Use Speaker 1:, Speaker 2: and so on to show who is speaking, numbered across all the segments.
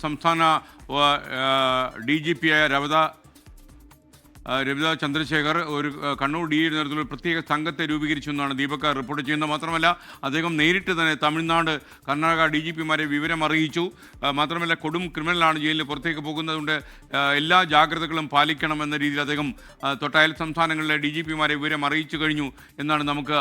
Speaker 1: സംസ്ഥാന D G P ആയ രവത ആ, രവിത ചന്ദ്രശേഖർ ഒരു കണ്ണൂർ ഡി എയുടെ നേതൃത്വത്തിൽ ഒരു പ്രത്യേക സംഘത്തെ രൂപീകരിച്ചു എന്നാണ് ദീപക്കാർ റിപ്പോർട്ട് ചെയ്യുന്നത്. മാത്രമല്ല അദ്ദേഹം നേരിട്ട് തന്നെ തമിഴ്നാട് കർണാടക ഡി ജി പിമാരെ വിവരം അറിയിച്ചു. മാത്രമല്ല കൊടും ക്രിമിനലാണ് ജയിലിൽ പുറത്തേക്ക് പോകുന്നതുകൊണ്ട് എല്ലാ ജാഗ്രതകളും പാലിക്കണം എന്ന രീതിയിൽ അദ്ദേഹം തൊട്ടായൽ സംസ്ഥാനങ്ങളിലെ ഡി ജി പിമാരെ വിവരം അറിയിച്ചു കഴിഞ്ഞു എന്നാണ് നമുക്ക്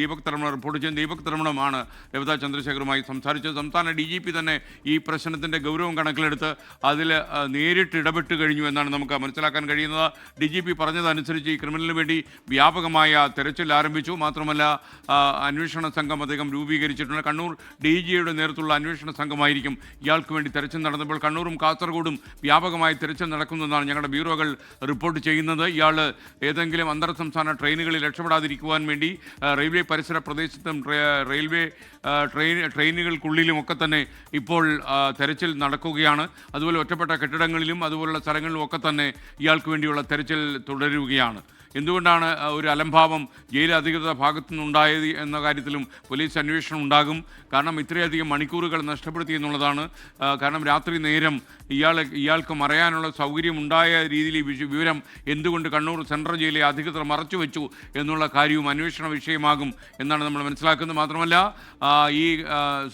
Speaker 1: ദീപക് തർമ്മണം റിപ്പോർട്ട് ചെയ്യുന്നത്. ദീപക് തർമ്മണമാണ് രവിത ചന്ദ്രശേഖറുമായി സംസാരിച്ചത്. സംസ്ഥാന ഡി ജി പി തന്നെ ഈ പ്രശ്നത്തിന്റെ ഗൗരവം കണക്കിലെടുത്ത് അതിൽ നേരിട്ട് ഇടപെട്ട് കഴിഞ്ഞു എന്നാണ് നമുക്ക് മനസ്സിലാക്കാൻ കഴിയുന്നത്. ഡി ജി പി പറഞ്ഞതനുസരിച്ച് ഈ ക്രിമിനലിന് വേണ്ടി വ്യാപകമായ തെരച്ചിൽ ആരംഭിച്ചു. മാത്രമല്ല അന്വേഷണ സംഘം അദ്ദേഹം രൂപീകരിച്ചിട്ടുണ്ട്. കണ്ണൂർ ഡി ജിയുടെ നേതൃത്വമുള്ള അന്വേഷണ സംഘമായിരിക്കും ഇയാൾക്ക് വേണ്ടി തെരച്ചിൽ നടന്നപ്പോൾ കണ്ണൂരും കാസർഗോഡും വ്യാപകമായ തെരച്ചിൽ നടക്കുന്നതെന്നാണ് ഞങ്ങളുടെ ബ്യൂറോകൾ റിപ്പോർട്ട് ചെയ്യുന്നത്. ഇയാൾ ഏതെങ്കിലും അന്തർ സംസ്ഥാന ട്രെയിനുകളിൽ രക്ഷപ്പെടാതിരിക്കുവാൻ വേണ്ടി റെയിൽവേ പരിസര പ്രദേശത്തും റെയിൽവേ ട്രെയിൻ ട്രെയിനുകൾക്കുള്ളിലും ഒക്കെ തന്നെ ഇപ്പോൾ തെരച്ചിൽ നടക്കുകയാണ്. അതുപോലെ ഒറ്റപ്പെട്ട കെട്ടിടങ്ങളിലും അതുപോലുള്ള സ്ഥലങ്ങളിലും ഒക്കെ തന്നെ ഇയാൾക്ക് വേണ്ടിയുള്ള തെരച്ചിൽ തുടരുകയാണ്. എന്തുകൊണ്ടാണ് ഒരു അലംഭാവം ജയിൽ അധികൃത ഭാഗത്തു നിന്നുണ്ടായത് എന്ന കാര്യത്തിലും പോലീസ് അന്വേഷണം ഉണ്ടാകും. കാരണം ഇത്രയധികം മണിക്കൂറുകൾ നഷ്ടപ്പെടുത്തി എന്നുള്ളതാണ്. കാരണം രാത്രി നേരം ഇയാൾ ഇയാൾക്ക് മറയാനുള്ള സൗകര്യം ഉണ്ടായ രീതിയിൽ വിവരം എന്തുകൊണ്ട് കണ്ണൂർ സെൻട്രൽ ജയിലിലെ അധികൃതർ മറച്ചു വെച്ചു എന്നുള്ള കാര്യവും അന്വേഷണ വിഷയമാകും എന്നാണ് നമ്മൾ മനസ്സിലാക്കുന്നത്. മാത്രമല്ല ഈ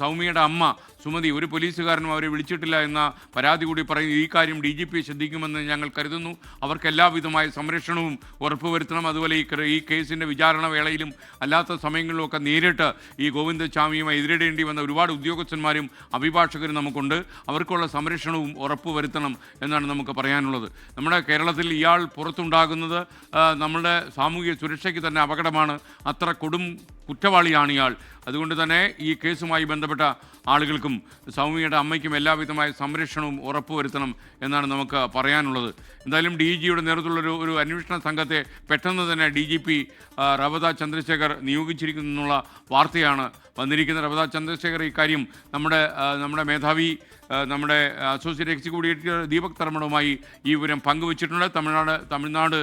Speaker 1: സൗമ്യയുടെ അമ്മ സുമതി ഒരു പോലീസുകാരനും അവരെ വിളിച്ചിട്ടില്ല എന്ന പരാതി കൂടി പറയുന്നു. ഈ കാര്യം ഡി ജി പി ശ്രദ്ധിക്കുമെന്ന് ഞങ്ങൾ കരുതുന്നു. അവർക്ക് എല്ലാവിധമായ സംരക്ഷണവും ഉറപ്പുവരുത്തണം. അതുപോലെ ഈ ഈ കേസിന്റെ വിചാരണ വേളയിലും അല്ലാത്ത സമയങ്ങളിലുമൊക്കെ നേരിട്ട് ഈ ഗോവിന്ദസ്വാമിയുമായി എതിരിടേണ്ടി വന്ന ഒരുപാട് ഉദ്യോഗസ്ഥന്മാരും അഭിഭാഷകരും നമുക്കുണ്ട്. അവർക്കുള്ള സംരക്ഷണവും ഉറപ്പുവരുത്തണം എന്നാണ് നമുക്ക് പറയാനുള്ളത്. നമ്മുടെ കേരളത്തിൽ ഇയാൾ പുറത്തുണ്ടാകുന്നത് നമ്മുടെ സാമൂഹിക സുരക്ഷയ്ക്ക് തന്നെ അപകടമാണ്. അത്ര കൊടും കുറ്റവാളിയാണ് ഇയാൾ. അതുകൊണ്ട് തന്നെ ഈ കേസുമായി ബന്ധപ്പെട്ട ആളുകൾക്കും സൗമ്യയുടെ അമ്മയ്ക്കും എല്ലാവിധമായ സംരക്ഷണവും ഉറപ്പുവരുത്തണം എന്നാണ് നമുക്ക് പറയാനുള്ളത്. എന്തായാലും ഡി ജിയുടെ നേതൃത്വത്തിലുള്ള ഒരു അന്വേഷണ സംഘത്തെ പെട്ടെന്ന് തന്നെ D G P Ravada Chandrasekhar നിയോഗിച്ചിരിക്കുന്നു എന്നുള്ള വാർത്തയാണ് വന്നിരിക്കുന്നത്. റവത ചന്ദ്രശേഖർ ഇക്കാര്യം നമ്മുടെ നമ്മുടെ മേധാവി നമ്മുടെ അസോസിയേറ്റ് എക്സിക്യൂട്ടീവ് ദീപക് തർമ്മണവുമായി ഈ വിവരം പങ്കുവച്ചിട്ടുണ്ട്. തമിഴ്നാട് തമിഴ്നാട്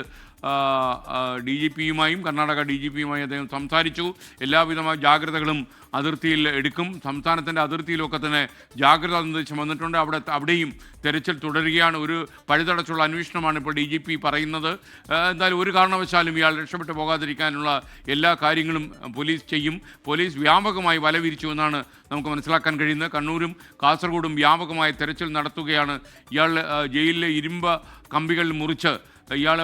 Speaker 1: ഡി ജി പിയുമായും കർണാടക ഡി ജി പിയുമായും അദ്ദേഹം സംസാരിച്ചു. എല്ലാവിധമായ ജാഗ്രതകളും അതിർത്തിയിൽ എടുക്കും. സംസ്ഥാനത്തിന്റെ അതിർത്തിയിലൊക്കെ തന്നെ ജാഗ്രത നിർദ്ദേശം വന്നിട്ടുണ്ട്. അവിടെ അവിടെയും തെരച്ചിൽ തുടരുകയാണ്. ഒരു പഴുതടച്ചുള്ള അന്വേഷണമാണ് ഇപ്പോൾ ഡി ജി പി പറയുന്നത്. എന്തായാലും ഒരു കാരണവശാലും ഇയാൾ രക്ഷപ്പെട്ടു പോകാതിരിക്കാനുള്ള എല്ലാ കാര്യങ്ങളും പോലീസ് ചെയ്യും. പോലീസ് വ്യാപകമായി വല വിരിച്ചു എന്നാണ് നമുക്ക് മനസ്സിലാക്കാൻ കഴിയുന്നത്. കണ്ണൂരും കാസർഗോഡും വ്യാപകമായ തെരച്ചിൽ നടത്തുകയാണ്. ഇയാൾ ജയിലിലെ ഇരുമ്പ കമ്പികൾ മുറിച്ച് ഇയാൾ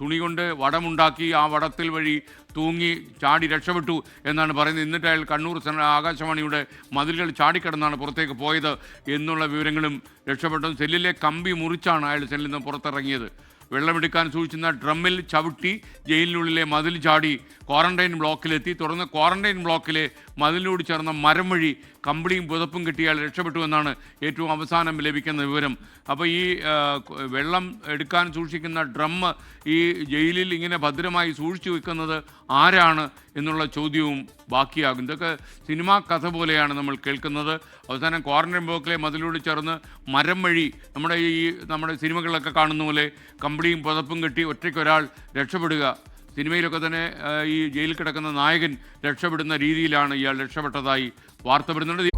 Speaker 1: തുണി കൊണ്ട് വടമുണ്ടാക്കി ആ വടത്തിൽ വഴി തൂങ്ങി ചാടി രക്ഷപ്പെട്ടു എന്നാണ് പറയുന്നത്. എന്നിട്ട് അയാൾ കണ്ണൂർ ആകാശവാണിയുടെ മതിലുകൾ ചാടിക്കിടന്നാണ് പുറത്തേക്ക് പോയത് എന്നുള്ള വിവരങ്ങളും രക്ഷപ്പെട്ടു സെല്ലിലെ കമ്പി മുറിച്ചാണ് അയാൾ സെല്ലിൽ നിന്ന് പുറത്തിറങ്ങിയത്. വെള്ളമെടുക്കാൻ സൂക്ഷിക്കുന്ന ഡ്രമ്മിൽ ചവിട്ടി ജയിലിനുള്ളിലെ മതിൽ ചാടി ക്വാറന്റൈൻ ബ്ലോക്കിലെത്തി. തുടർന്ന് ക്വാറന്റൈൻ ബ്ലോക്കിലെ മതിലിനോട് ചേർന്ന മരം വഴി കമ്പിളിയും പുതപ്പും കിട്ടിയാൽ രക്ഷപ്പെട്ടു എന്നാണ് ഏറ്റവും അവസാനം ലഭിക്കുന്ന വിവരം. അപ്പോൾ ഈ വെള്ളം എടുക്കാൻ സൂക്ഷിക്കുന്ന ഡ്രമ്മ് ഈ ജയിലിൽ ഇങ്ങനെ ഭദ്രമായി സൂക്ഷിച്ചു വെക്കുന്നത് ആരാണ് എന്നുള്ള ചോദ്യവും ബാക്കിയാകും. ഇതൊക്കെ സിനിമാ കഥ പോലെയാണ് നമ്മൾ കേൾക്കുന്നത്. അവസാനം ക്വാറന്റൈൻ ബ്ലോക്കിലെ മതിലൂടെ ചേർന്ന് മരം വഴി നമ്മുടെ ഈ നമ്മുടെ സിനിമകളിലൊക്കെ കാണുന്ന പോലെ കമ്പിളിയും പുതപ്പും കെട്ടി ഒറ്റയ്ക്കൊരാൾ രക്ഷപ്പെടുക സിനിമയിലൊക്കെ തന്നെ ഈ ജയിലിൽ കിടക്കുന്ന നായകൻ രക്ഷപ്പെടുന്ന രീതിയിലാണ് ഇയാൾ രക്ഷപ്പെട്ടതായി വാർത്ത വരുന്നുണ്ട്.